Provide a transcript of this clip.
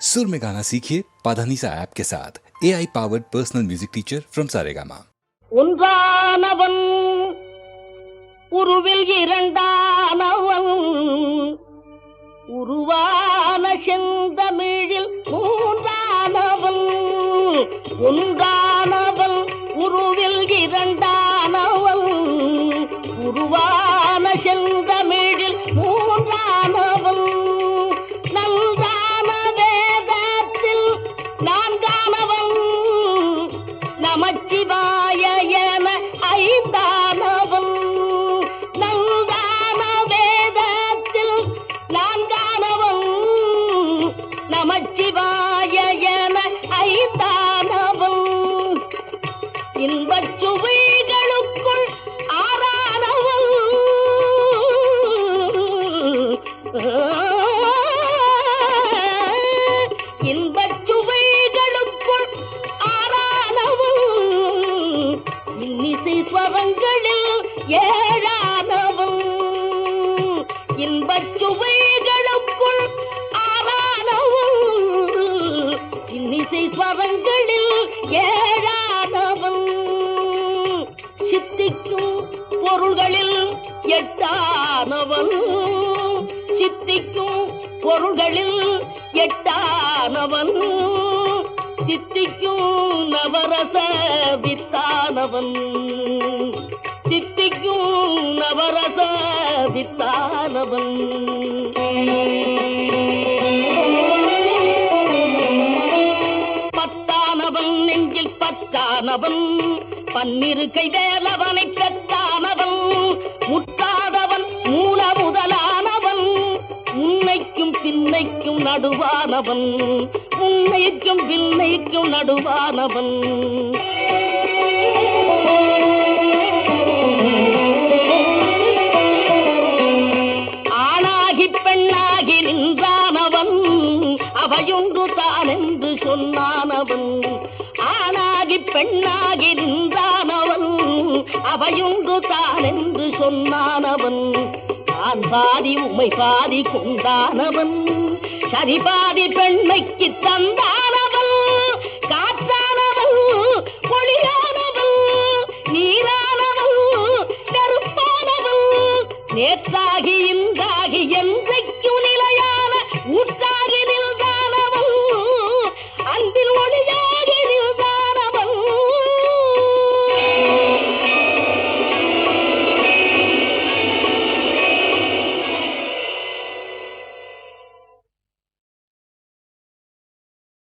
सुर में गाना सीखिए पाधानीसा ऐप के साथ A I powered personal music teacher from Saregama ஒன்றானவன் உருவில் இரண்டானவன் உருவான செந்தமிழில் மூன்றானவன் ஒன்றானவன் நமச்சிவாய என ஐந்தானவன் நல்தான வேதத்தில் நான்கானவும். நமச்சிவாய என ஐந்தானவன் ஸ்வரங்களில் இன்பச் சுவைகளுக்குள் ஆறானவன் இன்னிசை ஸ்வரங்களில் ஏழானவன் சித்திக்கும் பொருள்களில் எட்டானவன் சித்திக்கும் பொருள்களில் எட்டானவன் சித்திக்கும் நவரச வித்தானவன் நவரச பத்தானவன் நெஞ்சில் பத்தானவன். பன்னிரு கை வேலவனை பெற்றானவன் முட்டாதவன் மூல முதலானவன். உன்னைக்கும் பின்னைக்கும் நடுவானவன். உன்னைக்கும் பின்னைக்கும் நடுவானவன். பெண்ணாகிருந்தான் அவன் அவையுண்டு தான் என்று சொன்னான் அவன் நான் பாதி உமை பாதி கொண்டானவன். சரி பாதி பெண்மைக்கு தந்தானவன். காற்றானவன் ஒளியானவன் நீரானவன் நெருப்பானவன். நேற்றாகி இன்றாகி என்றைக்கு நிலையான ஊற்றான